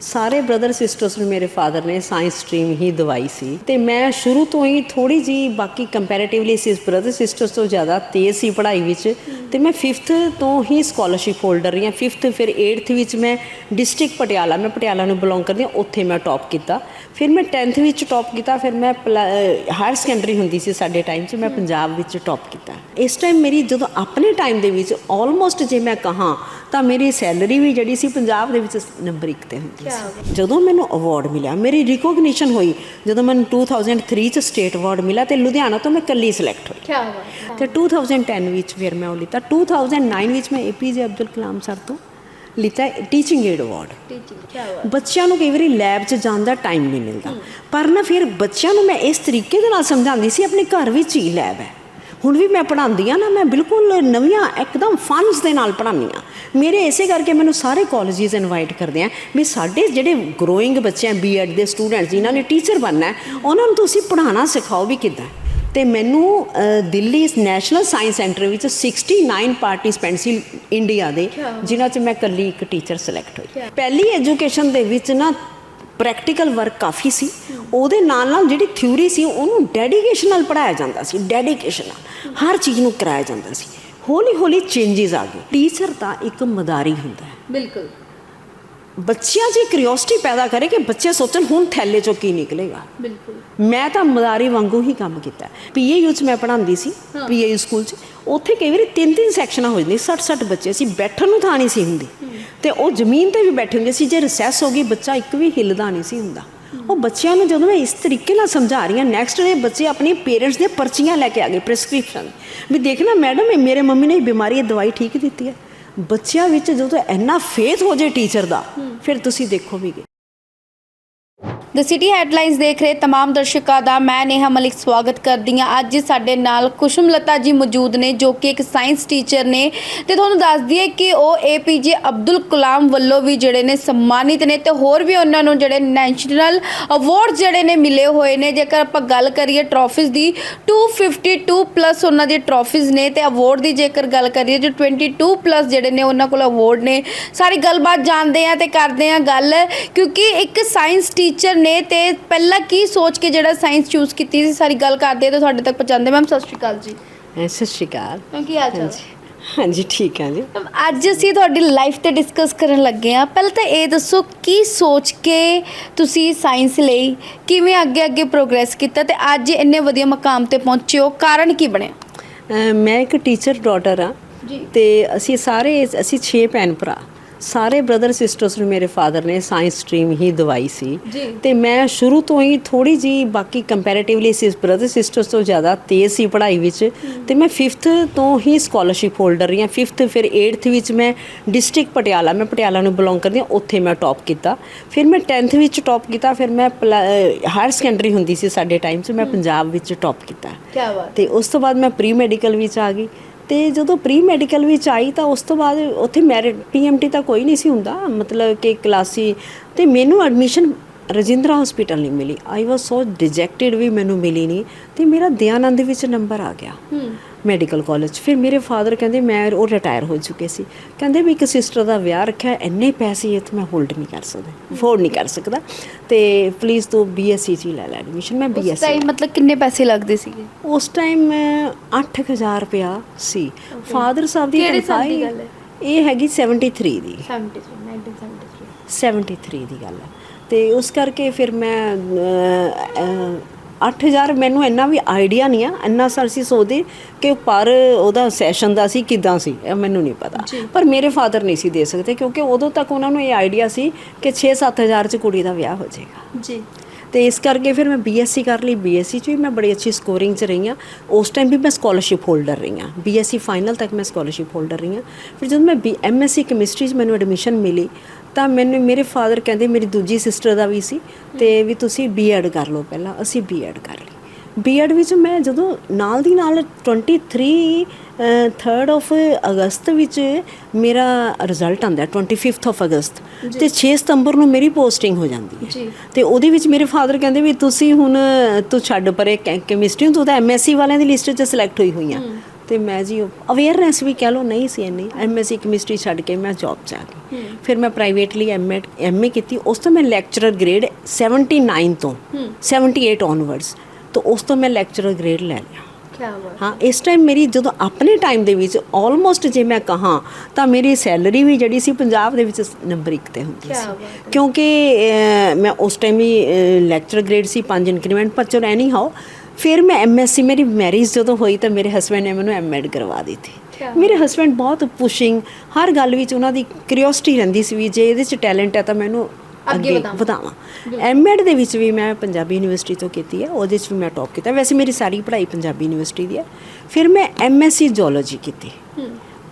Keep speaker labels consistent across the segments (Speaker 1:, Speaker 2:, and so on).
Speaker 1: ਸਾਰੇ brother sisters ਨੂੰ ਮੇਰੇ ਫਾਦਰ ਨੇ ਸਾਇੰਸ ਸਟਰੀਮ ਹੀ ਦਵਾਈ ਸੀ। ਤੇ ਮੈਂ ਸ਼ੁਰੂ ਤੋਂ ਹੀ ਥੋੜੀ ਜੀ ਬਾਕੀ ਕੰਪੈਰੀਟਿਵਲੀ ਸਿਸ ਬ੍ਰਦਰ ਸਿਸਟਰਸ ਤੋਂ ਜ਼ਿਆਦਾ ਤੇਜ਼ ਸੀ ਪੜ੍ਹਾਈ ਵਿੱਚ। ਤੇ ਮੈਂ 5th ਤੋਂ ਹੀ ਸਕਾਲਰਸ਼ਿਪ ਹੋਲਡਰ ਰਹੀ ਹਾਂ। 5th ਫਿਰ 8th ਵਿੱਚ ਮੈਂ ਡਿਸਟ੍ਰਿਕਟ ਪਟਿਆਲਾ, ਮੈਂ ਪਟਿਆਲਾ ਨੂੰ ਬਿਲੋਂਗ ਕਰਦੀ ਹਾਂ, ਉੱਥੇ ਮੈਂ ਟੌਪ ਕੀਤਾ। ਫਿਰ ਮੈਂ 10th ਵਿੱਚ ਟੌਪ ਕੀਤਾ, ਫਿਰ ਮੈਂ ਹਾਇਰ ਸੈਕੰਡਰੀ ਹੁੰਦੀ ਸੀ ਸਾਡੇ ਟਾਈਮ 'ਚ, ਮੈਂ ਪੰਜਾਬ ਵਿੱਚ ਟੌਪ ਕੀਤਾ। ਇਸ ਟਾਈਮ ਮੇਰੀ ਜਦੋਂ ਆਪਣੇ ਟਾਈਮ ਦੇ ਵਿੱਚ ਆਲਮੋਸਟ ਜੇ ਮੈਂ ਕਹਾਂ, ਤਾਂ ਮੇਰੀ ਸੈਲਰੀ ਵੀ ਜਿਹੜੀ ਸੀ ਪੰਜਾਬ ਦੇ ਵਿੱਚ ਨੰਬਰ 1 ਤੇ ਹੁੰਦੀ। ਸੀ ਜਦੋਂ ਮੈਨੂੰ ਅਵਾਰਡ ਮਿਲਿਆ ਮੇਰੀ ਰਿਕੋਗਨੀਸ਼ਨ ਹੋਈ। ਜਦੋਂ ਮੈਨੂੰ 2003 ਚ ਸਟੇਟ ਅਵਾਰਡ ਮਿਲਿਆ ਤੇ ਲੁਧਿਆਣਾ ਤੋਂ ਮੈਂ ਕੱਲੀ ਸਿਲੈਕਟ ਹੋਈ।
Speaker 2: ਕੀ ਬਾਤ
Speaker 1: ਤੇ 2010 ਵਿੱਚ ਫਿਰ ਮੈਂ ਉਹ ਲਿੱਤਾ। 2009 ਵਿੱਚ ਮੈਂ ਏਪੀਜੇ ਅਬਦੁਲ ਕਲਾਮ ਸਰ ਤੋਂ ਲਿੱਤਾ ਟੀਚਿੰਗ ਏਡ ਅਵਾਰਡ
Speaker 2: ਟੀਚਿੰਗ ਕੀ ਬਾਤ
Speaker 1: ਬੱਚਿਆਂ ਨੂੰ ਕਈ ਵਾਰੀ ਲੈਬ 'ਚ ਜਾਣ ਦਾ ਟਾਈਮ ਨਹੀਂ ਮਿਲਦਾ। ਪਰ ਨਾ ਫਿਰ ਬੱਚਿਆਂ ਨੂੰ ਮੈਂ ਇਸ ਤਰੀਕੇ ਦੇ ਨਾਲ ਸਮਝਾਉਂਦੀ ਸੀ ਆਪਣੇ ਘਰ ਵਿੱਚ ਹੀ ਲੈਬ ਹੈ। ਹੁਣ ਵੀ ਮੈਂ ਪੜ੍ਹਾਉਂਦੀ ਆ ਨਾ ਮੈਂ ਬਿਲਕੁਲ ਨਵੀਆਂ ਇੱਕਦਮ ਫਨਸ ਦੇ ਨਾਲ ਪੜ੍ਹਾਉਂਦੀ ਆ ਮੇਰੇ ਇਸੇ ਕਰਕੇ ਮੈਨੂੰ ਸਾਰੇ ਕਾਲਜਿਸ ਇਨਵਾਈਟ ਕਰਦੇ ਆ ਵੀ ਸਾਡੇ ਜਿਹੜੇ ਗਰੋਇੰਗ ਬੱਚੇ ਆ ਬੀਐਡ ਦੇ ਸਟੂਡੈਂਟਸ ਜਿਨ੍ਹਾਂ ਨੇ ਟੀਚਰ ਬਣਨਾ ਹੈ ਉਹਨਾਂ ਨੂੰ ਤੁਸੀਂ ਪੜ੍ਹਾਉਣਾ ਸਿਖਾਓ ਵੀ ਕਿੱਦਾਂ। ਤੇ ਮੈਨੂੰ ਦਿੱਲੀ ਨੈਸ਼ਨਲ ਸਾਇੰਸ ਸੈਂਟਰ ਵਿੱਚ 69 ਪਾਰਟਿਸਪੈਂਟਸ ਸੀ ਇੰਡੀਆ ਦੇ ਜਿਨ੍ਹਾਂ 'ਚ ਮੈਂ ਇਕੱਲੀ ਇੱਕ ਟੀਚਰ ਸਿਲੈਕਟ ਹੋਈ। ਪਹਿਲੀ ਐਜੂਕੇਸ਼ਨ ਦੇ ਵਿੱਚ ਨਾ ਪ੍ਰੈਕਟੀਕਲ ਵਰਕ ਕਾਫੀ ਸੀ। ਉਹਦੇ ਨਾਲ ਨਾਲ ਜਿਹੜੀ ਥਿਊਰੀ ਸੀ ਉਹਨੂੰ ਡੈਡੀਕੇਸ਼ਨ ਨਾਲ ਪੜਾਇਆ ਜਾਂਦਾ ਸੀ ਡੈਡੀਕੇਸ਼ਨ ਨਾਲ। ਹਰ ਚੀਜ਼ ਨੂੰ ਕਰਾਇਆ ਜਾਂਦਾ ਸੀ। ਹੌਲੀ ਹੌਲੀ ਚੇਂਜਸ ਆ ਗਏ। ਟੀਚਰ ਤਾਂ ਇੱਕ ਮਦਾਰੀ ਹੁੰਦਾ ਹੈ।
Speaker 2: ਬਿਲਕੁਲ।
Speaker 1: ਬੱਚਿਆਂ 'ਚ ਕਿਉਰਿਓਸਿਟੀ ਪੈਦਾ ਕਰੇ ਕਿ ਬੱਚੇ ਸੋਚਣ ਹੁਣ ਥੈਲੇ 'ਚੋਂ ਕੀ ਨਿਕਲੇਗਾ।
Speaker 2: ਬਿਲਕੁਲ।
Speaker 1: ਮੈਂ ਤਾਂ ਮਦਾਰੀ ਵਾਂਗੂ ਹੀ ਕੰਮ ਕੀਤਾ। ਪੀਏਯੂ ਚ ਮੈਂ ਪੜ੍ਹਾਉਂਦੀ ਸੀ ਪੀਏਯੂ ਸਕੂਲ ਚ। ਉੱਥੇ ਕਈ ਵਾਰੀ ਤਿੰਨ ਤਿੰਨ ਸੈਕਸ਼ਨਾਂ ਹੋ ਜਾਂਦੀਆਂ 60 60 ਬੱਚੇ ਸੀ ਬੈਠਣ ਨੂੰ ਥਾਂ ਨਹੀਂ ਸੀ ਹੁੰਦੀ। ਤੇ ਉਹ ਜ਼ਮੀਨ ਤੇ ਵੀ ਬੈਠੇ ਹੁੰਦੇ ਸੀ। ਜੇ ਰਿਸੈਸ ਹੋ ਗਈ ਬੱਚਾ ਇੱਕ ਵੀ ਹਿੱਲਦਾ ਨਹੀਂ ਸੀ ਹੁੰਦਾ। ਉਹ ਬੱਚਿਆਂ ਨੂੰ ਜਦੋਂ ਮੈਂ ਇਸ ਤਰੀਕੇ ਨਾਲ ਸਮਝਾ ਰਹੀ ਹਾਂ ਨੈਕਸਟ ਡੇ ਬੱਚੇ ਆਪਣੀ ਪੇਰੈਂਟਸ ਦੇ ਪਰਚੀਆਂ ਲੈ ਕੇ ਆ ਗਏ ਪ੍ਰੈਸਕ੍ਰਿਪਸ਼ਨ ਵੀ ਦੇਖਣਾ ਮੈਡਮ ਇਹ ਮੇਰੇ ਮੰਮੀ ਨੇ ਇਹ ਬਿਮਾਰੀ ਇਹ ਦਵਾਈ ਠੀਕ ਦਿੱਤੀ ਹੈ। ਬੱਚਿਆਂ ਵਿੱਚ ਜਦੋਂ ਇੰਨਾ ਫੇਥ ਹੋ ਜੇ ਟੀਚਰ ਦਾ ਫਿਰ ਤੁਸੀਂ ਦੇਖੋ ਵੀ
Speaker 2: ਦ ਸਿਟੀ ਹੈਡਲਾਈਨਸ ਦੇਖ ਰਹੇ तमाम ਦਰਸ਼ਕਾਂ ਦਾ ਮੈਂ ਨੇਹਾ ਮਲਿਕ ਸਵਾਗਤ ਕਰਦੀ ਹਾਂ ਅੱਜ ਸਾਡੇ ਨਾਲ ਕੁਸ਼ਮਲਤਾ ਜੀ ਮੌਜੂਦ ਨੇ ਜੋ ਕਿ ਇੱਕ ਸਾਇੰਸ ਟੀਚਰ ਨੇ ਤੇ ਤੁਹਾਨੂੰ ਦੱਸ ਦਈਏ ਕਿ ਉਹ ਏਪੀਜੇ ਅਬਦੁਲ ਕਲਾਮ ਵੱਲੋਂ ਵੀ ਜਿਹੜੇ ਨੇ ਸਨਮਾਨਿਤ ਨੇ ਤੇ ਹੋਰ ਵੀ ਉਹਨਾਂ ਨੂੰ ਜਿਹੜੇ ਨੈਸ਼ਨਲ ਅਵਾਰਡ ਜਿਹੜੇ ਨੇ ਮਿਲੇ ਹੋਏ ਨੇ ਜੇਕਰ ਆਪਾਂ ਗੱਲ ਕਰੀਏ ਟਰੋਫੀਜ਼ ਦੀ 252 ਪਲੱਸ ਉਹਨਾਂ ਦੀ ਟਰੋਫੀਜ਼ ਨੇ ਤੇ ਅਵਾਰਡ ਦੀ ਜੇਕਰ ਗੱਲ ਕਰੀਏ ਜੋ 22 ਪਲੱਸ ਜਿਹੜੇ ਨੇ ਉਹਨਾਂ ਕੋਲ ਅਵਾਰਡ ਨੇ ਸਾਰੀ ਗੱਲਬਾਤ ਜਾਣਦੇ ਆ ਤੇ ਕਰਦੇ ਆ ਗੱਲ ਕਿਉਂਕਿ ਇੱਕ ਸਾਇੰਸ ਟੀਚਰ ਨੇ ਤੇ ਪਹਿਲਾਂ ਕੀ ਸੋਚ ਕੇ ਜਿਹੜਾ ਸਾਇੰਸ ਚੂਜ਼ ਕੀਤੀ ਸੀ ਸਾਰੀ ਗੱਲ ਕਰਦੇ ਆ ਤੇ ਤੁਹਾਡੇ ਤੱਕ ਪਹੁੰਚਾਉਂਦੇ ਮੈਮ ਸਤਿ ਸ਼੍ਰੀ ਅਕਾਲ ਜੀ।
Speaker 1: ਸਤਿ ਸ਼੍ਰੀ ਅਕਾਲ।
Speaker 2: ਕੀ ਹਾਲ ਚਾਲ?
Speaker 1: ਹਾਂਜੀ। ਠੀਕ ਹੈ ਜੀ।
Speaker 2: ਅੱਜ ਅਸੀਂ ਤੁਹਾਡੀ ਲਾਈਫ ਤੇ ਡਿਸਕਸ ਕਰਨ ਲੱਗੇ ਆ। ਪਹਿਲਾਂ ਤਾਂ ਇਹ ਦੱਸੋ ਕੀ ਸੋਚ ਕੇ ਤੁਸੀਂ ਸਾਇੰਸ ਲਈ ਕਿਵੇਂ ਅੱਗੇ ਅੱਗੇ ਪ੍ਰੋਗਰੈਸ ਕੀਤਾ ਤੇ ਅੱਜ ਇੰਨੇ ਵਧੀਆ ਮਕਾਮ ਤੇ ਪਹੁੰਚੇ ਹੋ? ਕਾਰਨ ਕੀ ਬਣਿਆ?
Speaker 1: ਅਹ ਮੈਂ ਇੱਕ ਟੀਚਰ ਡਾਟਰ ਆ
Speaker 2: ਜੀ।
Speaker 1: ਤੇ ਅਸੀਂ ਸਾਰੇ ਅਸੀਂ 6 ਭੈਣ ਭਰਾ। ਸਾਰੇ ਬ੍ਰਦਰ ਸਿਸਟਰਸ ਨੂੰ ਮੇਰੇ ਫਾਦਰ ਨੇ ਸਾਇੰਸ ਸਟਰੀਮ ਹੀ ਦਵਾਈ ਸੀ। ਤੇ ਮੈਂ ਸ਼ੁਰੂ ਤੋਂ ਹੀ ਥੋੜੀ ਜੀ ਬਾਕੀ ਕੰਪੈਰੀਟਿਵਲੀ ਸਿਸ ਬ੍ਰਦਰ ਸਿਸਟਰਸ ਤੋਂ ਜ਼ਿਆਦਾ ਤੇਜ਼ ਸੀ ਪੜ੍ਹਾਈ ਵਿੱਚ। ਤੇ ਮੈਂ 5th ਤੋਂ ਹੀ ਸਕਾਲਰਸ਼ਿਪ ਹੋਲਡਰ ਰਹੀ ਹਾਂ। 5th ਫਿਰ 8th ਵਿੱਚ ਮੈਂ ਡਿਸਟ੍ਰਿਕਟ ਪਟਿਆਲਾ ਮੈਂ ਪਟਿਆਲਾ ਨੂੰ ਬਿਲੋਂਗ ਕਰਦੀ ਹਾਂ ਉੱਥੇ ਮੈਂ ਟੌਪ ਕੀਤਾ। ਫਿਰ ਮੈਂ 10th ਵਿੱਚ ਟੌਪ ਕੀਤਾ ਫਿਰ ਮੈਂ ਹਾਇਰ ਸੈਕੰਡਰੀ ਹੁੰਦੀ ਸੀ ਸਾਡੇ ਟਾਈਮ 'ਚ ਮੈਂ ਪੰਜਾਬ ਵਿੱਚ ਟੌਪ ਕੀਤਾ।
Speaker 2: ਕੀ ਬਾਤ।
Speaker 1: ਤੇ ਉਸ ਤੋਂ ਬਾਅਦ ਮੈਂ ਪ੍ਰੀ ਮੈਡੀਕਲ ਵਿੱਚ ਆ ਗਈ। ਤੇ ਜਦੋਂ ਪ੍ਰੀ ਮੈਡੀਕਲ ਵਿੱਚ ਆਈ ਤਾਂ ਉਸ ਤੋਂ ਬਾਅਦ ਉੱਥੇ ਮੈਰਿਟ ਪੀਐਮਟੀ ਤਾਂ ਕੋਈ ਨਹੀਂ ਸੀ ਹੁੰਦਾ, ਮਤਲਬ ਕਿ ਕਲਾਸੀ ਤੇ ਮੈਨੂੰ ਐਡਮਿਸ਼ਨ ਰਜਿੰਦਰਾ ਹਸਪੀਟਲ ਨਹੀਂ ਮਿਲੀ। ਆਈ ਵਾਸ ਸੋ ਡਿਜੈਕਟਿਡ ਵੀ ਮੈਨੂੰ ਮਿਲੀ ਨਹੀਂ ਤੇ ਮੇਰਾ ਦਿਆਨੰਦ ਵਿੱਚ ਨੰਬਰ ਆ ਗਿਆ ਮੈਡੀਕਲ ਕਾਲਜ ਫਿਰ ਮੇਰੇ ਫਾਦਰ ਕਹਿੰਦੇ ਮੈਂ ਉਹ ਰਿਟਾਇਰ ਹੋ ਚੁੱਕੇ ਸੀ। ਕਹਿੰਦੇ ਵੀ ਇੱਕ ਸਿਸਟਰ ਦਾ ਵਿਆਹ ਰੱਖਿਆ ਇੰਨੇ ਪੈਸੇ ਇਹ ਤਾਂ ਮੈਂ ਹੋਲਡ ਨਹੀਂ ਕਰ ਸਕਦਾ ਅਫੋਰਡ ਨਹੀਂ ਕਰ ਸਕਦਾ। ਤੇ ਪਲੀਜ਼ ਤੂੰ ਬੀਐਸਸੀ ਚ ਲੈ ਲੈ ਐਡਮਿਸ਼ਨ ਮੈਂ
Speaker 2: ਉਸ
Speaker 1: ਬੀਐਸਸੀ
Speaker 2: ਟਾਈਮ ਮਤਲਬ ਕਿੰਨੇ ਪੈਸੇ ਲੱਗਦੇ ਸੀਗੇ?
Speaker 1: ਉਸ ਟਾਈਮ 8000 ਰੁਪਇਆ ਸੀ। ਫਾਦਰ ਸਾਹਿਬ ਦੀ ਤਨਖਾਹ? ਇਹ ਹੈਗੀ 73 ਦੀ।
Speaker 2: 73 1973
Speaker 1: 73 ਦੀ ਗੱਲ ਹੈ। ਤੇ ਉਸ ਕਰਕੇ ਫਿਰ ਮੈਂ ਅਹ, ਅਹ, 8000 ਮੈਨੂੰ ਇੰਨਾ ਵੀ ਆਈਡੀਆ ਨਹੀਂ ਆ ਇੰਨਾ ਸਰ ਸੀ ਸੋਚਦੇ ਕਿ ਪਰ ਉਹਦਾ ਸੈਸ਼ਨ ਦਾ ਸੀ ਕਿਦਾਂ ਸੀ ਇਹ ਮੈਨੂੰ ਨਹੀਂ ਪਤਾ। ਪਰ ਮੇਰੇ ਫਾਦਰ ਨਹੀਂ ਸੀ ਦੇ ਸਕਦੇ ਕਿਉਂਕਿ ਉਦੋਂ ਤੱਕ ਉਹਨਾਂ ਨੂੰ ਇਹ ਆਈਡੀਆ ਸੀ ਕਿ 6-7000 ਚ ਕੁੜੀ ਦਾ ਵਿਆਹ ਹੋ ਜਾਏਗਾ।
Speaker 2: ਜੀ।
Speaker 1: ਤੇ ਇਸ ਕਰਕੇ ਫਿਰ ਮੈਂ ਬੀਐਸਸੀ ਕਰ ਲਈ ਬੀਐਸਸੀ ਚ ਵੀ ਮੈਂ ਬੜੀ ਅੱਛੀ ਸਕੋਰਿੰਗ ਚ ਰਹੀ ਹਾਂ। ਉਸ ਟਾਈਮ ਵੀ ਮੈਂ ਸਕਾਲਰਸ਼ਿਪ ਹੋਲਡਰ ਰਹੀ ਹਾਂ। ਬੀਐਸਸੀ ਫਾਈਨਲ ਤੱਕ ਮੈਂ ਸਕਾਲਰਸ਼ਿਪ ਹੋਲਡਰ ਰਹੀ ਹਾਂ। ਫਿਰ ਜਦੋਂ ਮੈਂ ਐਮਐਸਸੀ ਕੈਮਿਸਟਰੀ ਚ ਮੈਨੂੰ ਐਡਮਿਸ਼ਨ ਮਿਲੀ ਤਾਂ ਮੈਨੂੰ ਮੇਰੇ ਫਾਦਰ ਕਹਿੰਦੇ ਮੇਰੀ ਦੂਜੀ ਸਿਸਟਰ ਦਾ ਵੀ ਸੀ ਤੇ ਵੀ ਤੁਸੀਂ ਬੀਐਡ ਕਰ ਲਓ ਪਹਿਲਾਂ ਅਸੀਂ ਬੀਐਡ ਕਰ ਲਈ। ਬੀਐਡ ਵਿੱਚ ਮੈਂ ਜਦੋਂ ਨਾਲ ਦੀ ਨਾਲ 23 3rd ਆਫ ਅਗਸਤ ਵਿੱਚ ਮੇਰਾ ਰਿਜ਼ਲਟ ਆਉਂਦਾ ਹੈ, 25th ਆਫ ਅਗਸਤ ਤੇ 6 ਸਤੰਬਰ ਨੂੰ ਮੇਰੀ ਪੋਸਟਿੰਗ ਹੋ ਜਾਂਦੀ ਹੈ। ਤੇ ਉਹਦੇ ਵਿੱਚ ਮੇਰੇ ਫਾਦਰ ਕਹਿੰਦੇ ਵੀ ਤੁਸੀਂ ਹੁਣ ਤੂੰ ਛੱਡ ਪਰੇ ਕੈਮਿਸਟਰੀ ਤੂੰ ਤਾਂ ਐਮਐਸਸੀ ਵਾਲਿਆਂ ਦੀ ਲਿਸਟ 'ਚ ਸਿਲੈਕਟ ਹੋਈ ਹੋਈ ਆ। ਤੇ ਮੈਂ ਜੀ ਅਵੇਅਰਨੈਸ ਵੀ ਕਹਿ ਲਓ ਨਹੀਂ ਸੀ ਇੰਨੀ। ਐਮਐਸਸੀ ਕੈਮਿਸਟਰੀ ਛੱਡ ਕੇ ਮੈਂ ਜੌਬ 'ਚ ਆ ਗਈ। ਫਿਰ ਮੈਂ ਪ੍ਰਾਈਵੇਟਲੀ ਐਮਐਡ ਐਮਏ ਕੀਤੀ। ਉਸ ਤੋਂ ਮੈਂ ਲੈਕਚਰਰ ਗ੍ਰੇਡ 79 ਤੋਂ 78 ਔਨਵਰਡਸ ਤੋਂ ਉਸ ਤੋਂ ਮੈਂ ਲੈਕਚਰਰ ਗ੍ਰੇਡ ਲੈ ਲਿਆ। ਹਾਂ। ਇਸ ਟਾਈਮ ਮੇਰੀ ਜਦੋਂ ਆਪਣੇ ਟਾਈਮ ਦੇ ਵਿੱਚ ਆਲਮੋਸਟ ਜੇ ਮੈਂ ਕਹਾਂ ਤਾਂ ਮੇਰੀ ਸੈਲਰੀ ਵੀ ਜਿਹੜੀ ਸੀ ਪੰਜਾਬ ਦੇ ਵਿੱਚ ਨੰਬਰ 1 ਤੇ ਹੁੰਦੀ ਸੀ। ਕਿਉਂਕਿ ਮੈਂ ਉਸ ਟਾਈਮ ਹੀ ਲੈਕਚਰ ਗ੍ਰੇਡ ਸੀ ਪੰਜ ਇਨਕਰੀਮੈਂਟ ਪਰ ਚਲੋ ਐਨੀ ਹਾਓ ਫਿਰ ਮੈਂ ਐਮਐਸਸੀ ਮੇਰੀ ਮੈਰਿਜ ਜਦੋਂ ਹੋਈ ਤਾਂ ਮੇਰੇ ਹਸਬੰਡ ਨੇ ਮੈਨੂੰ ਐਮਐਡ ਕਰਵਾ ਦਿੱਤੀ। ਮੇਰੇ ਹਸਬੰਡ ਬਹੁਤ ਪੁਸ਼ਿੰਗ ਹਰ ਗੱਲ ਵਿੱਚ ਉਹਨਾਂ ਦੀ ਕਿਉਰਿਓਸਿਟੀ ਰਹਿੰਦੀ ਸੀ ਵੀ ਜੇ ਇਹਦੇ 'ਚ ਟੈਲੈਂਟ ਹੈ ਤਾਂ ਮੈਨੂੰ
Speaker 2: ਅੱਗੇ ਵਧਾਵਾਂ।
Speaker 1: ਐਮਐਡ ਦੇ ਵਿੱਚ ਵੀ ਮੈਂ ਪੰਜਾਬੀ ਯੂਨੀਵਰਸਿਟੀ ਤੋਂ ਕੀਤੀ ਹੈ ਉਹਦੇ 'ਚ ਵੀ ਮੈਂ ਟੌਪ ਕੀਤਾ। ਵੈਸੇ ਮੇਰੀ ਸਾਰੀ ਪੜ੍ਹਾਈ ਪੰਜਾਬੀ ਯੂਨੀਵਰਸਿਟੀ ਦੀ ਹੈ। ਫਿਰ ਮੈਂ ਐਮਐਸਸੀ ਜੂਲੋਜੀ ਕੀਤੀ।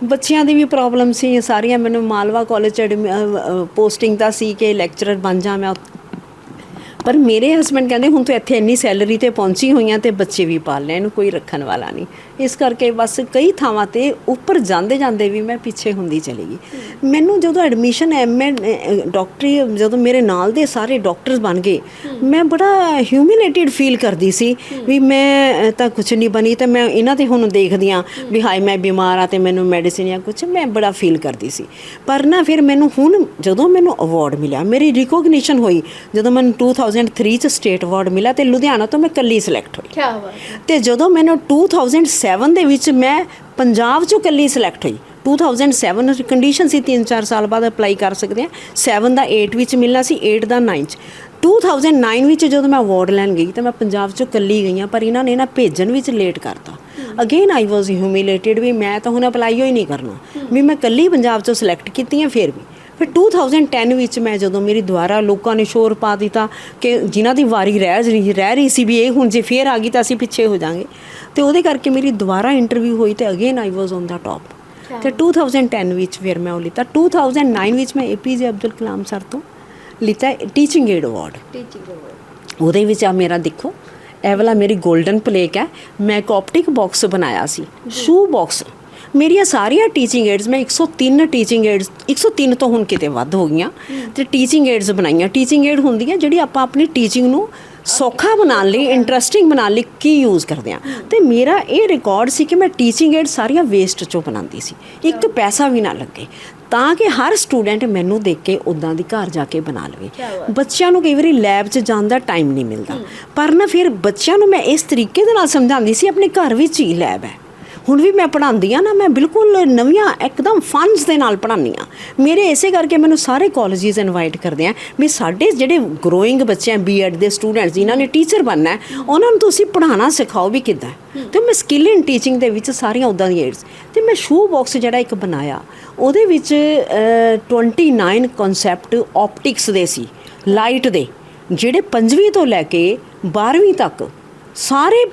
Speaker 1: ਬੱਚਿਆਂ ਦੀ ਵੀ ਪ੍ਰੋਬਲਮ ਸੀ ਸਾਰੀਆਂ ਮੈਨੂੰ ਮਾਲਵਾ ਕਾਲਜ ਪੋਸਟਿੰਗ ਦਾ ਸੀ ਕਿ ਲੈਕਚਰਰ ਬਣ ਜਾ ਮੈਂ। ਪਰ ਮੇਰੇ ਹਸਬੰਡ ਕਹਿੰਦੇ ਹੁਣ ਤੂੰ ਇੱਥੇ ਇੰਨੀ ਸੈਲਰੀ ਤੇ ਪਹੁੰਚੀ ਹੋਈਆਂ ਤੇ ਬੱਚੇ ਵੀ ਪਾਲ ਲੈ ਇਹਨੂੰ ਕੋਈ ਰੱਖਣ ਵਾਲਾ ਨਹੀਂ। ਇਸ ਕਰਕੇ ਬਸ ਕਈ ਥਾਵਾਂ ਤੇ ਉੱਪਰ ਜਾਂਦੇ ਜਾਂਦੇ ਵੀ ਮੈਂ ਪਿੱਛੇ ਹੁੰਦੀ ਚਲੀ ਗਈ। ਮੈਨੂੰ ਜਦੋਂ ਐਡਮਿਸ਼ਨ ਐਮਏ ਡਾਕਟਰੀ ਜਦੋਂ ਮੇਰੇ ਨਾਲ ਦੇ ਸਾਰੇ ਡਾਕਟਰਸ ਬਣ ਗਏ ਮੈਂ ਬੜਾ ਹਿਊਮਿਲੇਟਿਡ ਫੀਲ ਕਰਦੀ ਸੀ ਵੀ ਮੈਂ ਤਾਂ ਕੁਝ ਨਹੀਂ ਬਣੀ ਤੇ ਮੈਂ ਇਹਨਾਂ ਤੇ ਹੁਣ ਦੇਖਦੀ ਆ ਵੀ ਹਾਏ ਮੈਂ ਬਿਮਾਰ ਆ ਤੇ ਮੈਨੂੰ ਮੈਡੀਸਿਨ ਜਾਂ ਕੁਝ ਮੈਂ ਬੜਾ ਫੀਲ ਕਰਦੀ ਸੀ। ਪਰ ਨਾ ਫਿਰ ਮੈਨੂੰ ਹੁਣ ਜਦੋਂ ਮੈਨੂੰ ਅਵਾਰਡ ਮਿਲਿਆ ਮੇਰੀ ਰਿਕੋਗਨੀਸ਼ਨ ਹੋਈ ਜਦੋਂ ਮੈਨੂੰ 2003 ਚ ਸਟੇਟ ਅਵਾਰਡ ਮਿਲਿਆ ਤੇ ਲੁਧਿਆਣਾ ਤੋਂ ਮੈਂ ਕੱਲੀ ਸਿਲੈਕਟ ਹੋਈ।
Speaker 2: ਕੀ ਬਾਤ
Speaker 1: ਤੇ ਜਦੋਂ ਮੈਨੂੰ 2007 ਦੇ ਵਿੱਚ ਮੈਂ ਪੰਜਾਬ ਚੋਂ ਇਕੱਲੀ ਸਿਲੈਕਟ ਹੋਈ। 2007 ਕੰਡੀਸ਼ਨ ਸੀ 3-4 ਸਾਲ ਬਾਅਦ ਅਪਲਾਈ ਕਰ ਸਕਦੇ ਆ 7 ਦਾ 8 ਵਿੱਚ ਮਿਲਣਾ ਸੀ 8 ਦਾ 9 ਚ। 2009 ਵਿੱਚ ਜਦੋਂ ਮੈਂ ਅਵਾਰਡ ਲੈਣ ਗਈ ਤਾਂ ਮੈਂ ਪੰਜਾਬ ਚੋਂ ਕੱਲੀ ਗਈ ਹਾਂ, ਪਰ ਇਹਨਾਂ ਨੇ ਨਾ ਭੇਜਣ ਵਿੱਚ ਲੇਟ ਕਰਤਾ। ਅਗੇਨ ਆਈ ਵਾਸ ਹਿਊਮਿਲੇਟਿਡ ਵੀ ਮੈਂ ਤਾਂ ਹੁਣ ਅਪਲਾਈ ਹੀ ਨਹੀਂ ਕਰਨਾ। ਵੀ ਮੈਂ ਕੱਲੀ ਪੰਜਾਬ ਚੋਂ ਸਿਲੈਕਟ ਕੀਤੀ ਹਾਂ, ਫਿਰ ਵੀ। ਫਿਰ 2010 ਵਿੱਚ ਮੈਂ ਜਦੋਂ ਮੇਰੀ ਦੁਆਰਾ ਲੋਕਾਂ ਨੇ ਸ਼ੋਰ ਪਾ ਦਿੱਤਾ ਕਿ ਜਿਨ੍ਹਾਂ ਦੀ ਵਾਰੀ ਰਹਿ ਰਹੀ ਰਹਿ ਰਹੀ ਸੀ ਵੀ ਇਹ ਹੁਣ ਜੇ ਫੇਰ ਆ ਗਈ ਤਾਂ ਅਸੀਂ ਪਿੱਛੇ ਹੋ ਜਾਾਂਗੇ। ਤੇ ਉਹਦੇ ਕਰਕੇ ਮੇਰੀ ਦੁਬਾਰਾ ਇੰਟਰਵਿਊ ਹੋਈ ਤੇ again I was on the top ਤੇ 2010 ਵਿੱਚ ਫਿਰ ਮੈਂ ਉਹ ਲਿੱਤਾ। 2009 ਵਿੱਚ ਮੈਂ ਏਪੀਜੇ ਅਬਦੁਲ ਕਲਾਮ ਸਰ ਤੋਂ ਲਿੱਤਾ ਟੀਚਿੰਗ ਏਡ ਅਵਾਰਡ
Speaker 2: ਟੀਚਿੰਗ
Speaker 1: ਉਹਦੇ ਵਿੱਚ ਆ ਮੇਰਾ ਦੇਖੋ ਇਹ ਵਾਲਾ ਮੇਰੀ 골ਡਨ ਪਲੇਕ ਹੈ। ਮੈਂ ਇੱਕ ਆਪਟਿਕ ਬਾਕਸ ਬਣਾਇਆ ਸੀ। ਸ਼ੂ ਬਾਕਸ ਮੇਰੀਆਂ ਸਾਰੀਆਂ ਟੀਚਿੰਗ ਏਡਸ ਮੈਂ 103 ਟੀਚਿੰਗ ਏਡਸ 103 ਤੋਂ ਹੁਣ ਕਿਤੇ ਵੱਧ ਹੋ ਗਈਆਂ। ਤੇ ਟੀਚਿੰਗ ਏਡਸ ਬਣਾਈਆਂ। ਟੀਚਿੰਗ ਏਡ ਹੁੰਦੀ ਹੈ ਜਿਹੜੀ ਆਪਾਂ ਆਪਣੀ ਟੀਚਿੰਗ ਨੂੰ ਸੌਖਾ ਬਣਾਉਣ ਲਈ ਇੰਟਰਸਟਿੰਗ ਬਣਾਉਣ ਲਈ ਕੀ ਯੂਜ਼ ਕਰਦੇ ਆ। ਤੇ ਮੇਰਾ ਇਹ ਰਿਕਾਰਡ ਸੀ ਕਿ ਮੈਂ ਟੀਚਿੰਗ ਏਡ ਸਾਰੀਆਂ ਵੇਸਟ ਚੋਂ ਬਣਾਉਂਦੀ ਸੀ। ਇੱਕ ਪੈਸਾ ਵੀ ਨਾ ਲੱਗੇ। ਤਾਂ ਕਿ ਹਰ ਸਟੂਡੈਂਟ ਮੈਨੂੰ ਦੇਖ ਕੇ ਉਦਾਂ ਦੀ ਘਰ ਜਾ ਕੇ ਬਣਾ ਲਵੇ। ਬੱਚਿਆਂ ਨੂੰ ਕਈ ਵਾਰੀ ਲੈਬ 'ਚ ਜਾਣ ਦਾ ਟਾਈਮ ਨਹੀਂ ਮਿਲਦਾ। ਪਰ ਨਾ ਫਿਰ ਬੱਚਿਆਂ ਨੂੰ ਮੈਂ ਇਸ ਤਰੀਕੇ ਦੇ ਨਾਲ ਸਮਝਾਉਂਦੀ ਸੀ ਆਪਣੇ ਘਰ ਵਿੱਚ ਹੀ ਲੈਬ ਹੈ। ਹੁਣ ਵੀ ਮੈਂ ਪੜ੍ਹਾਉਂਦੀ ਆ ਨਾ ਮੈਂ ਬਿਲਕੁਲ ਨਵੀਆਂ ਇੱਕਦਮ ਫਨਸ ਦੇ ਨਾਲ ਪੜ੍ਹਾਉਂਦੀ ਆ ਮੇਰੇ ਇਸੇ ਕਰਕੇ ਮੈਨੂੰ ਸਾਰੇ ਕਾਲਜਿਸ ਇਨਵਾਈਟ ਕਰਦੇ ਆ ਵੀ ਸਾਡੇ ਜਿਹੜੇ ਗਰੋਇੰਗ ਬੱਚੇ ਆ ਬੀਐਡ ਦੇ ਸਟੂਡੈਂਟਸ ਜਿਨ੍ਹਾਂ ਨੇ ਟੀਚਰ ਬਣਨਾ ਹੈ, ਉਹਨਾਂ ਨੂੰ ਤੁਸੀਂ ਪੜ੍ਹਾਉਣਾ ਸਿਖਾਓ ਵੀ ਕਿੱਦਾਂ ਤੇ ਮੈਂ ਸਕਿੱਲ ਇਨ ਟੀਚਿੰਗ ਦੇ ਵਿੱਚ ਸਾਰੀਆਂ ਉਦਾਂ ਦੀਆਂ ਏਡਸ ਤੇ ਮੈਂ ਸ਼ੂ ਬਾਕਸ ਜਿਹੜਾ ਇੱਕ ਬਣਾਇਆ ਉਹਦੇ ਵਿੱਚ ਅ, 29 ਕਨਸੈਪਟ ਆਪਟਿਕਸ ਦੇ ਸੀ ਲਾਈਟ ਦੇ ਜਿਹੜੇ ਪੰਜਵੀਂ ਤੋਂ ਲੈ ਕੇ 12ਵੀਂ ਤੱਕ ਸਾਰੇ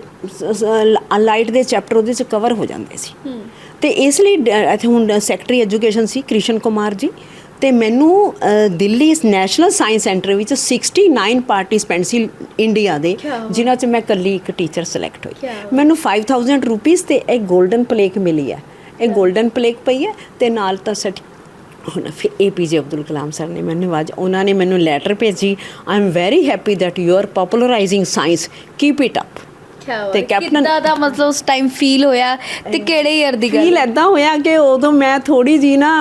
Speaker 1: ਲਾਈਟ ਦੇ ਚੈਪਟਰ ਉਹਦੇ ਚ ਕਵਰ ਹੋ ਜਾਂਦੇ ਸੀ। ਤੇ ਇਸ ਲਈ ਇੱਥੇ ਹੁਣ ਸੈਕਟਰੀ ਐਜੂਕੇਸ਼ਨ ਸੀ ਕ੍ਰਿਸ਼ਨ ਕੁਮਾਰ ਜੀ। ਤੇ ਮੈਨੂੰ ਦਿੱਲੀ ਨੈਸ਼ਨਲ ਸਾਇੰਸ ਸੈਂਟਰ ਵਿੱਚ 69 ਪਾਰਟਿਸਪੈਂਟ ਸੀ ਇੰਡੀਆ ਦੇ। ਜਿਨ੍ਹਾਂ ਚ ਮੈਂ ਇਕੱਲੀ ਇੱਕ ਟੀਚਰ ਸਿਲੈਕਟ ਹੋਈ। ਮੈਨੂੰ 5000 ਰੁਪੀਸ ਤੇ ਇੱਕ 골ਡਨ ਪਲੇਕ ਮਿਲੀ ਹੈ। ਇਹ 골ਡਨ ਪਲੇਕ ਪਈ ਹੈ ਤੇ ਨਾਲ ਤਾਂ ਸਰਟੀ ਹੁਣ ਫਿਰ ਏਪੀਜੇ ਅਬਦੁਲ ਕਲਾਮ ਸਰ ਨੇ ਮੈਨੂੰ ਅੱਜ ਉਹਨਾਂ ਨੇ ਮੈਨੂੰ ਲੈਟਰ ਭੇਜੀ। I am very happy that you are popularizing science. Keep it up
Speaker 2: ਕੀ ਬਾਤ
Speaker 1: ਤੇ ਕੈਪਟਨ-
Speaker 2: ਕਿੱਦਾਂ ਦਾ ਮਤਲਬ ਉਸ ਟਾਈਮ ਫੀਲ ਹੋਇਆ ਤੇ ਕਿਹੜੇ ਈਅਰ ਦੀ ਗੱਲ
Speaker 1: ਫੀਲ ਐਦਾਂ ਹੋਇਆ ਕਿ ਉਦੋਂ ਮੈਂ ਥੋੜੀ ਜੀ ਨਾ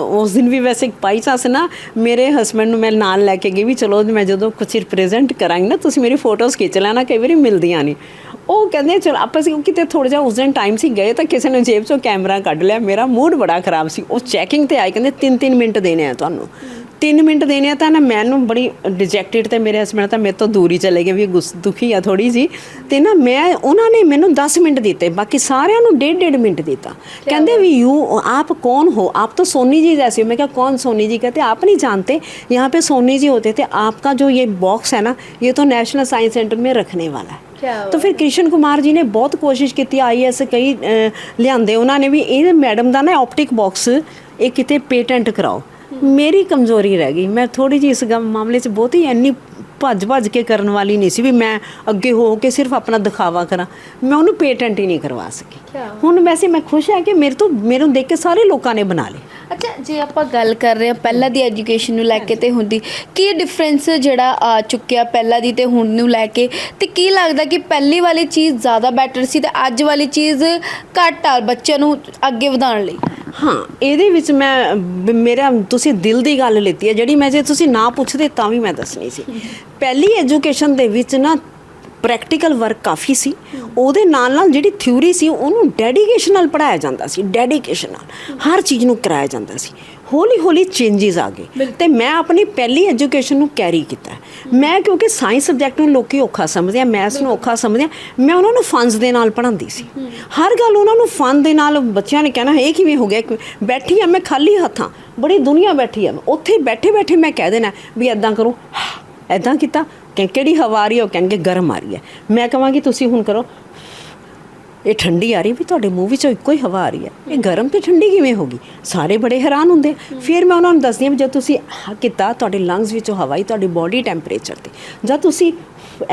Speaker 1: ਉਸ ਦਿਨ ਵੀ ਵੈਸੇ ਪਾਈ ਸਾਸ ਨਾ ਮੇਰੇ ਹਸਬੰਡ ਨੂੰ ਮੈਂ ਨਾਲ ਲੈ ਕੇ ਗਈ ਵੀ ਚਲੋ ਮੈਂ ਜਦੋਂ ਕੁਝ ਰਿਪਰੈਜ਼ੈਂਟ ਕਰਾਂਗੀ ਨਾ ਤੁਸੀਂ ਮੇਰੀ ਫੋਟੋਜ਼ ਖਿੱਚ ਲੈਣਾ ਕਈ ਵਾਰੀ ਮਿਲਦੀਆਂ ਨਹੀਂ ਉਹ ਕਹਿੰਦੇ ਚਲ ਆਪਾਂ ਸੀ ਕਿਤੇ ਥੋੜਾ ਜਿਹਾ ਉਸ ਦਿਨ ਟਾਈਮ ਸੀ ਗਏ ਤਾਂ ਕਿਸੇ ਨੇ ਜੇਬ ਚੋਂ ਕੈਮਰਾ ਕੱਢ ਲਿਆ ਮੇਰਾ ਮੂਡ ਬੜਾ ਖਰਾਬ ਸੀ। ਉਹ ਚੈਕਿੰਗ ਤੇ ਆਏ ਕਹਿੰਦੇ 3-3 ਮਿੰਟ ਦੇਣੇ ਆ ਤੁਹਾਨੂੰ। 3 ਮਿੰਟ ਦੇਣੇ ਆ ਤਾਂ ਨਾ ਮੈਨੂੰ ਬੜੀ ਡਿਜੈਕਟਿਡ ਤੇ ਮੇਰੇ ਹਸਬੰਡ ਤਾਂ ਮੇਰੇ ਤੋਂ ਦੂਰ ਹੀ ਚਲੇ ਗਏ ਵੀ ਗੁੱਸ ਦੁਖੀ ਆ ਥੋੜੀ ਜੀ ਤੇ ਨਾ ਮੈਂ ਉਹਨਾਂ ਨੇ ਮੈਨੂੰ 10 ਮਿੰਟ ਦਿੱਤੇ ਬਾਕੀ ਸਾਰਿਆਂ ਨੂੰ ਡੇਢ ਡੇਢ ਮਿੰਟ ਦਿੱਤਾ कहते भी यू आप कौन हो आप तो सोनी जी जैसे हो मैं क्या कौन सोनी जी कहते आप नहीं जानते यहाँ पे सोनी जी होते थे आपका जो ये बॉक्स है ना ये तो नेशनल साइंस सेंटर में रखने वाला है
Speaker 2: ਕਿਆ
Speaker 1: ਤਾਂ ਫਿਰ ਕ੍ਰਿਸ਼ਨ ਕੁਮਾਰ ਜੀ ਨੇ ਬਹੁਤ ਕੋਸ਼ਿਸ਼ ਕੀਤੀ ਆਈਐਸ ਕਈ ਅਹ, ਲਿਆਂਦੇ ਉਹਨਾਂ ਨੇ ਵੀ ਇਹ ਮੈਡਮ ਦਾ ਨਾ ਆਪਟਿਕ ਬਾਕਸ ਇਹ ਕਿਤੇ ਪੇਟੈਂਟ ਕਰਾਓ ਮੇਰੀ ਕਮਜ਼ੋਰੀ ਰਹਿ ਗਈ। ਮੈਂ ਥੋੜੀ ਜਿਹੀ ਇਸ ਗਮ ਮਾਮਲੇ 'ਚ ਬਹੁਤ ਹੀ ਇੰਨੀ ਭੱਜ ਭੱਜ ਕੇ ਕਰਨ ਵਾਲੀ ਨਹੀਂ ਸੀ ਵੀ ਮੈਂ ਅੱਗੇ ਹੋ ਕੇ ਸਿਰਫ ਆਪਣਾ ਦਿਖਾਵਾ ਕਰਾਂ। ਮੈਂ ਉਹਨੂੰ ਪੇਟੈਂਟ ਹੀ ਨਹੀਂ ਕਰਵਾ ਸਕੀ? ਹੁਣ ਵੈਸੇ ਮੈਂ ਖੁਸ਼ ਹਾਂ ਕਿ ਮੇਰੇ ਤੋਂ ਮੈਨੂੰ ਦੇਖ ਕੇ ਸਾਰੇ ਲੋਕਾਂ ਨੇ ਬਣਾ ਲਏ।
Speaker 2: ਅੱਛਾ ਜੇ ਆਪਾਂ ਗੱਲ ਕਰ ਰਹੇ ਹਾਂ ਪਹਿਲਾਂ ਦੀ ਐਜੂਕੇਸ਼ਨ ਨੂੰ ਲੈ ਕੇ ਤੇ ਹੁਣ ਦੀ ਕੀ ਡਿਫਰੈਂਸ ਜਿਹੜਾ ਆ ਚੁੱਕਿਆ ਪਹਿਲਾਂ ਦੀ ਤੇ ਹੁਣ ਨੂੰ ਲੈ ਕੇ? ਤੇ ਕੀ ਲੱਗਦਾ ਕਿ ਪਹਿਲੀ ਵਾਲੀ ਚੀਜ਼ ਜ਼ਿਆਦਾ ਬੈਟਰ ਸੀ ਤੇ ਅੱਜ ਵਾਲੀ ਚੀਜ਼ ਘੱਟ ਆ ਬੱਚਿਆਂ ਨੂੰ ਅੱਗੇ ਵਧਾਉਣ ਲਈ?
Speaker 1: ਹਾਂ, ਇਹਦੇ ਵਿੱਚ ਮੈਂ ਬ- ਮੇਰਾ, ਤੁਸੀਂ ਦਿਲ ਦੀ ਗੱਲ ਲਿੱਤੀ ਹੈ, ਜਿਹੜੀ ਮੈਂ ਜੇ ਤੁਸੀਂ ਨਾ ਪੁੱਛਦੇ ਤਾਂ ਵੀ ਮੈਂ ਦੱਸਣੀ ਸੀ। ਪਹਿਲੀ ਐਜੂਕੇਸ਼ਨ ਦੇ ਵਿੱਚ ਨਾ ਪ੍ਰੈਕਟੀਕਲ ਵਰਕ ਕਾਫੀ ਸੀ। ਉਹਦੇ ਨਾਲ ਨਾਲ ਜਿਹੜੀ ਥਿਊਰੀ ਸੀ, ਉਹਨੂੰ ਡੈਡੀਕੇਸ਼ਨ ਨਾਲ ਪੜਾਇਆ ਜਾਂਦਾ ਸੀ। ਡੈਡੀਕੇਸ਼ਨ ਨਾਲ। ਹਰ ਚੀਜ਼ ਨੂੰ ਕਰਾਇਆ ਜਾਂਦਾ ਸੀ। ਹੌਲੀ ਹੌਲੀ ਚੇਂਜਸ ਆ ਗਏ। ਤੇ ਮੈਂ ਆਪਣੀ ਪਹਿਲੀ ਐਜੂਕੇਸ਼ਨ ਨੂੰ ਕੈਰੀ ਕੀਤਾ। ਮੈਂ ਕਿਉਂਕਿ ਸਾਇੰਸ ਸਬਜੈਕਟ ਨੂੰ ਲੋਕੀ ਔਖਾ ਸਮਝਦੇ ਆ ਮੈਥਸ ਨੂੰ ਔਖਾ ਸਮਝਦੇ ਆ। ਮੈਂ ਉਹਨਾਂ ਨੂੰ ਫੰਡਸ ਦੇ ਨਾਲ ਪੜ੍ਹਾਉਂਦੀ ਸੀ। ਹਰ ਗੱਲ ਉਹਨਾਂ ਨੂੰ ਫਨ ਦੇ ਨਾਲ ਬੱਚਿਆਂ ਨੇ ਕਹਿਣਾ ਇਹ ਕਿਵੇਂ ਹੋ ਗਿਆ? ਬੈਠੀ ਆ ਮੈਂ ਖਾਲੀ ਹੱਥਾਂ। ਬੜੀ ਦੁਨੀਆ ਬੈਠੀ ਆ। ਉੱਥੇ ਬੈਠੇ ਬੈਠੇ ਮੈਂ ਕਹਿ ਦੇਣਾ ਵੀ ਐਦਾਂ ਕਰੋ। ਐਦਾਂ ਕੀਤਾ ਕਿ ਕਿਹੜੀ ਹਵਾ ਆ ਰਹੀ ਹੈ ਉਹ ਕਹਿਣਗੇ ਗਰਮ ਆ ਰਹੀ ਹੈ ਮੈਂ ਕਹਾਂਗੀ ਤੁਸੀਂ ਹੁਣ ਕਰੋ। ਇਹ ਠੰਡੀ ਆ ਰਹੀ ਵੀ ਤੁਹਾਡੇ ਮੂੰਹ ਵਿੱਚੋਂ ਇੱਕੋ ਹੀ ਹਵਾ ਆ ਰਹੀ ਹੈ। ਇਹ ਗਰਮ ਤੇ ਠੰਡੀ ਕਿਵੇਂ ਹੋ ਗਈ? ਸਾਰੇ ਬੜੇ ਹੈਰਾਨ ਹੁੰਦੇ। ਫਿਰ ਮੈਂ ਉਹਨਾਂ ਨੂੰ ਦੱਸਦੀ ਹਾਂ ਵੀ ਜਦ ਤੁਸੀਂ ਕੀਤਾ, ਤੁਹਾਡੇ ਲੰਗਸ ਵਿੱਚੋਂ ਹਵਾ ਹੀ ਤੁਹਾਡੀ ਬਾਡੀ ਟੈਂਪਰੇਚਰ ਤੇ। ਜਦ ਤੁਸੀਂ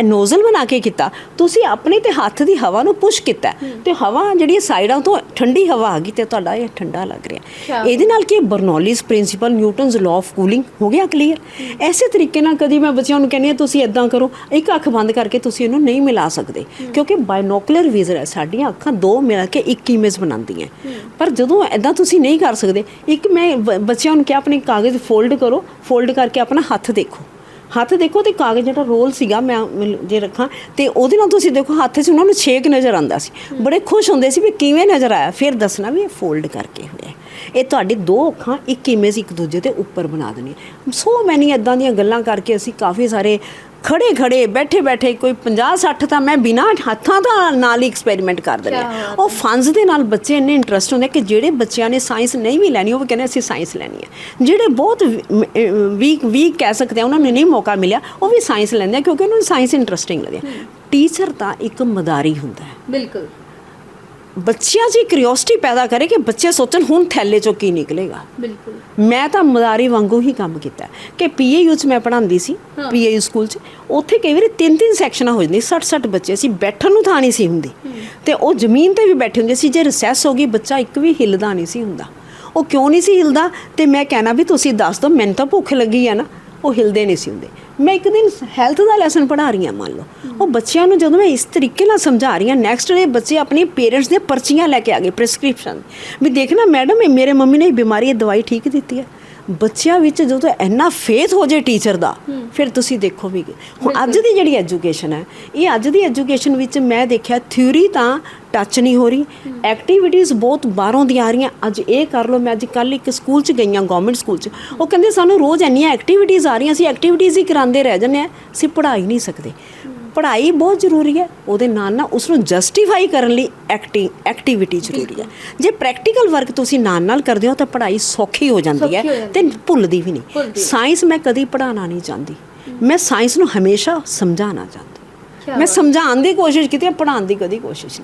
Speaker 1: ਨੋਜ਼ਲ ਬਣਾ ਕੇ ਕੀਤਾ ਤੁਸੀਂ ਆਪਣੇ ਤੇ ਹੱਥ ਦੀ ਹਵਾ ਨੂੰ ਪੁਸ਼ ਕੀਤਾ ਤੇ ਹਵਾ ਜਿਹੜੀ ਸਾਈਡਾਂ ਤੋਂ ਠੰਡੀ ਹਵਾ ਆ ਗਈ ਤੇ ਤੁਹਾਡਾ ਇਹ ਠੰਡਾ ਲੱਗ ਰਿਹਾ ਇਹਦੇ ਨਾਲ ਕੀ Bernoulli's principle Newton's law of cooling ਹੋ ਗਿਆ ਕਲੀਅਰ ਐਸੇ ਤਰੀਕੇ ਨਾਲ ਕਦੀ ਮੈਂ ਬੱਚਿਆਂ ਨੂੰ ਕਹਿੰਦੀ ਹਾਂ ਤੁਸੀਂ ਇਦਾਂ ਕਰੋ ਇੱਕ ਅੱਖ ਬੰਦ ਕਰਕੇ ਤੁਸੀਂ ਇਹਨੂੰ ਨਹੀਂ ਮਿਲਾ ਸਕਦੇ। ਕਿਉਂਕਿ ਬਾਇਨੋਕੂਲਰ ਵਿਜ਼ਰ ਹੈ ਸਾਡੀਆਂ ਅੱਖਾਂ ਦੋ ਮਿਲਾ ਕੇ ਇੱਕ ਇਮੇਜ ਬਣਾਉਂਦੀਆਂ ਪਰ ਜਦੋਂ ਇਦਾਂ ਤੁਸੀਂ ਨਹੀਂ ਕਰ ਸਕਦੇ ਇੱਕ ਮੈਂ ਬੱਚਿਆਂ ਨੂੰ ਕਿਹਾ ਆਪਣੇ ਕਾਗਜ਼ ਫੋਲਡ ਕਰੋ ਫੋਲਡ ਕਰਕੇ ਆਪਣਾ ਹੱਥ ਦੇਖੋ। ਹੱਥ ਦੇਖੋ ਤੇ ਕਾਗਜ਼ ਜਿਹੜਾ ਰੋਲ ਸੀਗਾ ਮੈਂ ਮੈਨੂੰ ਜੇ ਰੱਖਾਂ ਤੇ ਉਹਦੇ ਨਾਲ ਤੁਸੀਂ ਦੇਖੋ ਹੱਥ 'ਚ ਉਹਨਾਂ ਨੂੰ ਛੇਕ ਨਜ਼ਰ ਆਉਂਦਾ ਸੀ। ਬੜੇ ਖੁਸ਼ ਹੁੰਦੇ ਸੀ ਵੀ ਕਿਵੇਂ ਨਜ਼ਰ ਆਇਆ। ਫਿਰ ਦੱਸਣਾ ਵੀ ਇਹ ਫੋਲਡ ਕਰਕੇ ਹੋਇਆ। ਇਹ ਤੁਹਾਡੀ ਦੋ ਅੱਖਾਂ ਇੱਕ ਇਮੇਜ ਇੱਕ ਦੂਜੇ 'ਤੇ ਉੱਪਰ ਬਣਾ ਦੇਣੀ ਸੋ ਮੈਨੀ ਇਦਾਂ ਦੀਆਂ ਗੱਲਾਂ ਕਰਕੇ ਅਸੀਂ ਕਾਫੀ ਸਾਰੇ ਖੜੇ ਖੜੇ ਬੈਠੇ ਬੈਠੇ ਕੋਈ 50 60 ਤਾਂ ਮੈਂ ਬਿਨਾ ਹੱਥਾਂ ਦਾ ਨਾਲ ਹੀ ਐਕਸਪੈਰੀਮੈਂਟ ਕਰ ਦਿੰਦੀ
Speaker 2: ਬਾਤ
Speaker 1: ਉਹ ਫੰਡਸ ਦੇ ਨਾਲ ਬੱਚੇ ਇੰਨੇ ਇੰਟਰਸਟ ਹੁੰਦੇ ਕਿ ਜਿਹੜੇ ਬੱਚਿਆਂ ਨੇ ਸਾਇੰਸ ਨਹੀਂ ਵੀ ਲੈਣੀ ਉਹ ਵੀ ਕਹਿੰਦੇ ਅਸੀਂ ਸਾਇੰਸ ਲੈਣੀ ਹੈ। ਜਿਹੜੇ ਬਹੁਤ ਵੀਕ ਵੀਕ ਕਹਿ ਸਕਦੇ ਆ ਉਹਨਾਂ ਨੂੰ ਨਹੀਂ ਮੌਕਾ ਮਿਲਿਆ ਉਹ ਵੀ ਸਾਇੰਸ ਲੈਂਦੇ ਆ ਕਿਉਂਕਿ ਉਹਨਾਂ ਨੂੰ ਸਾਇੰਸ ਇੰਟਰਸਟਿੰਗ ਲੱਗਦੀ ਹੈ। ਟੀਚਰ ਤਾਂ ਇੱਕ ਮਦਾਰੀ ਹੁੰਦਾ ਹੈ।
Speaker 2: ਬਿਲਕੁਲ।
Speaker 1: ਬੱਚਿਆਂ 'ਚ ਕਿਉਰਿਓਸਿਟੀ ਪੈਦਾ ਕਰੇ ਕਿ ਬੱਚੇ ਸੋਚਣ ਹੁਣ ਥੈਲੇ 'ਚੋਂ ਕੀ ਨਿਕਲੇਗਾ।
Speaker 2: ਬਿਲਕੁਲ।
Speaker 1: ਮੈਂ ਤਾਂ ਮਦਾਰੀ ਵਾਂਗੂ ਹੀ ਕੰਮ ਕੀਤਾ। ਕਿ ਪੀਏਯੂ ਚ ਮੈਂ ਪੜ੍ਹਾਉਂਦੀ ਸੀ ਪੀਏਯੂ ਸਕੂਲ ਚ। ਉੱਥੇ ਕਈ ਵਾਰੀ ਤਿੰਨ ਤਿੰਨ ਸੈਕਸ਼ਨਾਂ ਹੋ ਜਾਂਦੀ 60 60 ਬੱਚੇ ਸੀ ਬੈਠਣ ਨੂੰ ਥਾਂ ਨਹੀਂ ਸੀ ਹੁੰਦੀ। ਤੇ ਉਹ ਜ਼ਮੀਨ ਤੇ ਵੀ ਬੈਠੇ ਹੁੰਦੇ ਸੀ ਜੇ ਰਿਸੈਸ ਹੋ ਗਈ ਬੱਚਾ ਇੱਕ ਵੀ ਹਿੱਲਦਾ ਨਹੀਂ ਸੀ ਹੁੰਦਾ। ਉਹ ਕਿਉਂ ਨਹੀਂ ਸੀ ਹਿਲਦਾ? ਤੇ ਮੈਂ ਕਹਿਣਾ ਵੀ ਤੁਸੀਂ ਦੱਸ ਦਿਓ ਮੈਨੂੰ ਤਾਂ ਭੁੱਖ ਲੱਗੀ ਆ ਨਾ। ਉਹ ਹਿਲਦੇ ਨਹੀਂ ਸੀ ਹੁੰਦੇ। ਮੈਂ ਇੱਕ ਦਿਨ ਹੈਲਥ ਦਾ ਲੈਸਨ ਪੜ੍ਹਾ ਰਹੀ ਹਾਂ, ਮੰਨ ਲਓ। ਉਹ ਬੱਚਿਆਂ ਨੂੰ ਜਦੋਂ ਮੈਂ ਇਸ ਤਰੀਕੇ ਨਾਲ ਸਮਝਾ ਰਹੀ ਹਾਂ ਨੈਕਸਟ ਡੇ ਬੱਚੇ ਆਪਣੇ ਪੇਰੈਂਟਸ ਦੇ ਪਰਚੀਆਂ ਲੈ ਕੇ ਆ ਗਏ ਪ੍ਰੈਸਕ੍ਰਿਪਸ਼ਨ ਵੀ ਦੇਖਣਾ ਮੈਡਮ ਇਹ ਮੇਰੇ ਮੰਮੀ ਨੇ ਇਹ ਬਿਮਾਰੀ, ਇਹ ਦਵਾਈ ਠੀਕ ਦਿੱਤੀ ਹੈ। ਬੱਚਿਆਂ ਵਿੱਚ ਜਦੋਂ ਇੰਨਾ ਫੇਥ ਹੋ ਜੇ ਟੀਚਰ ਦਾ ਫਿਰ ਤੁਸੀਂ ਦੇਖੋ ਵੀ ਹੁਣ ਅੱਜ ਦੀ ਜਿਹੜੀ ਐਜੂਕੇਸ਼ਨ ਹੈ ਇਹ ਅੱਜ ਦੀ ਐਜੂਕੇਸ਼ਨ ਵਿੱਚ ਮੈਂ ਦੇਖਿਆ ਥਿਊਰੀ ਤਾਂ ਟੱਚ ਨਹੀਂ ਹੋ ਰਹੀ ਐਕਟੀਵਿਟੀਜ਼ ਬਹੁਤ ਬਾਹਰੋਂ ਦੀ ਆ ਰਹੀਆਂ। ਅੱਜ ਇਹ ਕਰ ਲਓ ਮੈਂ ਅੱਜ ਕੱਲ ਇੱਕ ਸਕੂਲ 'ਚ ਗਈਆਂ ਗਵਰਨਮੈਂਟ ਸਕੂਲ 'ਚ। ਉਹ ਕਹਿੰਦੇ ਸਾਨੂੰ ਰੋਜ਼ ਇੰਨੀਆਂ ਐਕਟੀਵਿਟੀਜ਼ ਆ ਰਹੀਆਂ ਅਸੀਂ ਐਕਟੀਵਿਟੀਜ਼ ਹੀ ਕਰਾਉਂਦੇ ਰਹਿ ਜਾਂਦੇ ਆ ਅਸੀਂ ਪੜ੍ਹਾਈ ਨਹੀਂ ਸਕਦੇ। ਪੜ੍ਹਾਈ ਬਹੁਤ ਜ਼ਰੂਰੀ ਹੈ। ਉਹਦੇ ਨਾਲ ਨਾਲ ਉਸ ਨੂੰ ਜਸਟੀਫਾਈ ਕਰਨ ਲਈ ਐਕਟਿੰਗ ਐਕਟੀਵਿਟੀ ਜ਼ਰੂਰੀ ਹੈ। ਜੇ ਪ੍ਰੈਕਟੀਕਲ ਵਰਕ ਤੁਸੀਂ ਨਾਲ ਨਾਲ ਕਰਦੇ ਹੋ ਤਾਂ ਪੜ੍ਹਾਈ ਸੌਖੀ ਹੋ ਜਾਂਦੀ
Speaker 2: ਹੋ
Speaker 1: ਤੇ ਭੁੱਲਦੀ ਵੀ ਨਹੀਂ। ਸਾਇੰਸ ਮੈਂ ਕਦੀ ਪੜ੍ਹਾਉਣਾ ਨਹੀਂ ਚਾਹੁੰਦੀ। ਮੈਂ ਸਾਇੰਸ ਨੂੰ ਹਮੇਸ਼ਾ ਸਮਝਾਉਣਾ ਚਾਹੁੰਦੀ। ਮੈਂ ਸਮਝਾਉਣ ਦੀ ਕੋਸ਼ਿਸ਼ ਕੀਤੀ ਹੈ ਪੜ੍ਹਾਉਣ ਦੀ ਕਦੀ ਕੋਸ਼ਿਸ਼ ਨਹੀਂ।